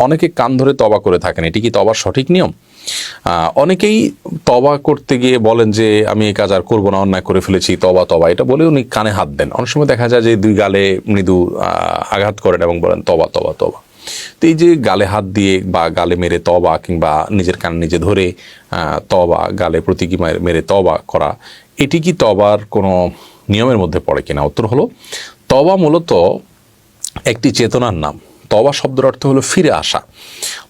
অনেকে কান ধরে তবা করে থাকেন, এটি কি তবার সঠিক নিয়ম? অনেকেই তবা করতে গিয়ে বলেন যে, আমি এই কাজ আর করব না, অন্যায় করে ফেলেছি, তবা তবা। এটা বলে উনি কানে হাত দেন। অনেক সময় দেখা যায় যে, দুই গালে মৃদু আঘাত করেন এবং বলেন, তবা তবা তবা। তো এই যে গালে হাত দিয়ে বা গালে মেরে তবা কিংবা নিজের কান নিজে ধরে তবা, গালে প্রতীকী মার- মেরে তবা করা, এটি কি তবার কোনো নিয়মের মধ্যে পড়ে কিনা? উত্তর হলো, তবা মূলত একটি চেতনার নাম। তবা শব্দের অর্থ হলো ফিরে আসা।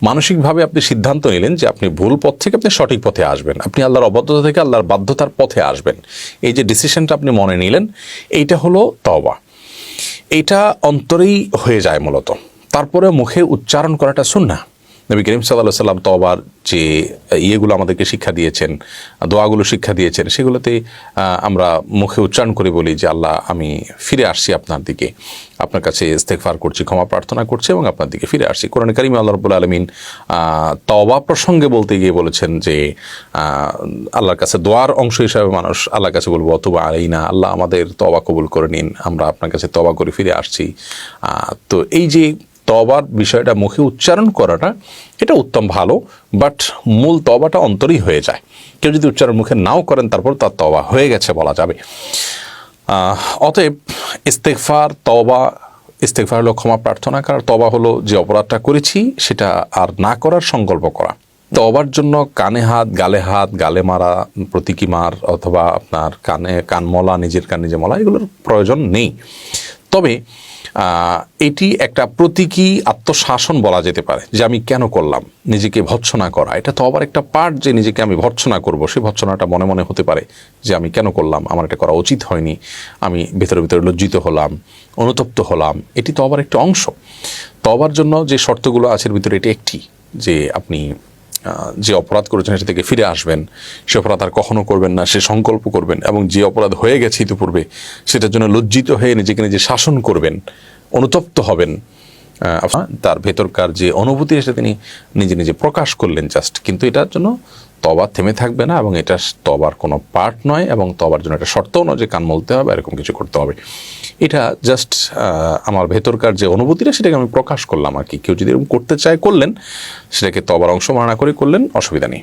মানসিকভাবে আপনি সিদ্ধান্ত নিলেন যে আপনি ভুল পথ থেকে আপনি সঠিক পথে আসবেন। আপনি আল্লাহর অবদ্ধতা থেকে আল্লাহর বাধ্যতার পথে আসবেন। এই যে ডিসিশনটা আপনি মনে নিলেন, এইটা হলো তবা এইটা অন্তরেই হয়ে যায় মূলত। তারপরে মুখে উচ্চারণ করাটা শুননা নবী করিম সাল্লাহ সাল্লাম তবার যে ইয়েগুলো আমাদেরকে শিক্ষা দিয়েছেন, দোয়াগুলো শিক্ষা দিয়েছেন, সেগুলোতে আমরা মুখে উচ্চারণ করে বলি যে, আল্লাহ, আমি ফিরে আসছি আপনার দিকে। আপনার কাছে ইস্তেকফার করছি, ক্ষমা প্রার্থনা করছি এবং আপনার দিকে ফিরে আসছি। কোরআন করিম আল্লাহ রবুল্লা আলমিন তবা প্রসঙ্গে বলতে গিয়ে বলেছেন যে আল্লাহর কাছে দোয়ার অংশ হিসাবে মানুষ আল্লাহর কাছে বলব অথবা আলাইনা, আল্লাহ আমাদের তবা কবুল করে নিন, আমরা আপনার কাছে তবা করে ফিরে আসছি। তো এই যে তবার বিষয়টা মুখে উচ্চারণ করাটা এটা উত্তম ভালো বাট মূল তবাটা অন্তরই হয়ে যায়। কেউ যদি উচ্চারণ মুখে নাও করেন, তারপর তার তবা হয়ে গেছে বলা যাবে। অতএব ইস্তেকফার তবা ইস্তেকফার হলো ক্ষমা প্রার্থনা করার তবা হলো যে অপরাধটা করেছি, সেটা আর না করার সংকল্প করা। তবার জন্য কানে হাত, গালে হাত, গালে মারা, প্রতীকী মার, অথবা আপনার কানে, কান মলা, নিজের কান নিজে মলা, এগুলোর প্রয়োজন নেই। তবে এটি একটা প্রতীকী আত্মশাসন বলা যেতে পারে, যে আমি কেন করলাম, নিজেকে ভৎসনা করা। এটা তো আবার একটা পার্ট যে নিজেকে আমি ভৎসনা করব সেই ভৎসনাটা মনে মনে হতে পারে যে আমি কেন করলাম, আমার এটা করা উচিত হয়নি, আমি ভেতরে ভেতরে লজ্জিত হলাম, অনুতপ্ত হলাম। এটি তো আবার একটা অংশ। তবার জন্য যে শর্তগুলো আছে ভিতরে এটি একটি, যে আপনি যে অপরাধ করেছেন সেটা থেকে ফিরে আসবেন, সে অপরাধ আর কখনো করবেন না, সে সংকল্প করবেন এবং যে অপরাধ হয়ে গেছে ইতিপূর্বে, সেটার জন্য লজ্জিত হয়ে নিজেকে নিজে শাসন করবেন, অনুতপ্ত হবেন। তার ভেতরকার যে অনুভূতি সেটা তিনি নিজে নিজে প্রকাশ করলেন জাস্ট কিন্তু এটার জন্য তবা থেমে থাকবে না এবং এটা তবার কোনো পার্ট নয় এবং তবার জন্য একটা শর্তও নয় যে কান মলতে হবে, এরকম কিছু করতে হবে। এটা জাস্ট আমার ভেতরকার যে অনুভূতিটা সেটাকে আমি প্রকাশ করলাম আর কি। কেউ যদি এরকম করতে চায় করলেন, সেটাকে তবার অংশ মানা করে করলেন, অসুবিধা নেই।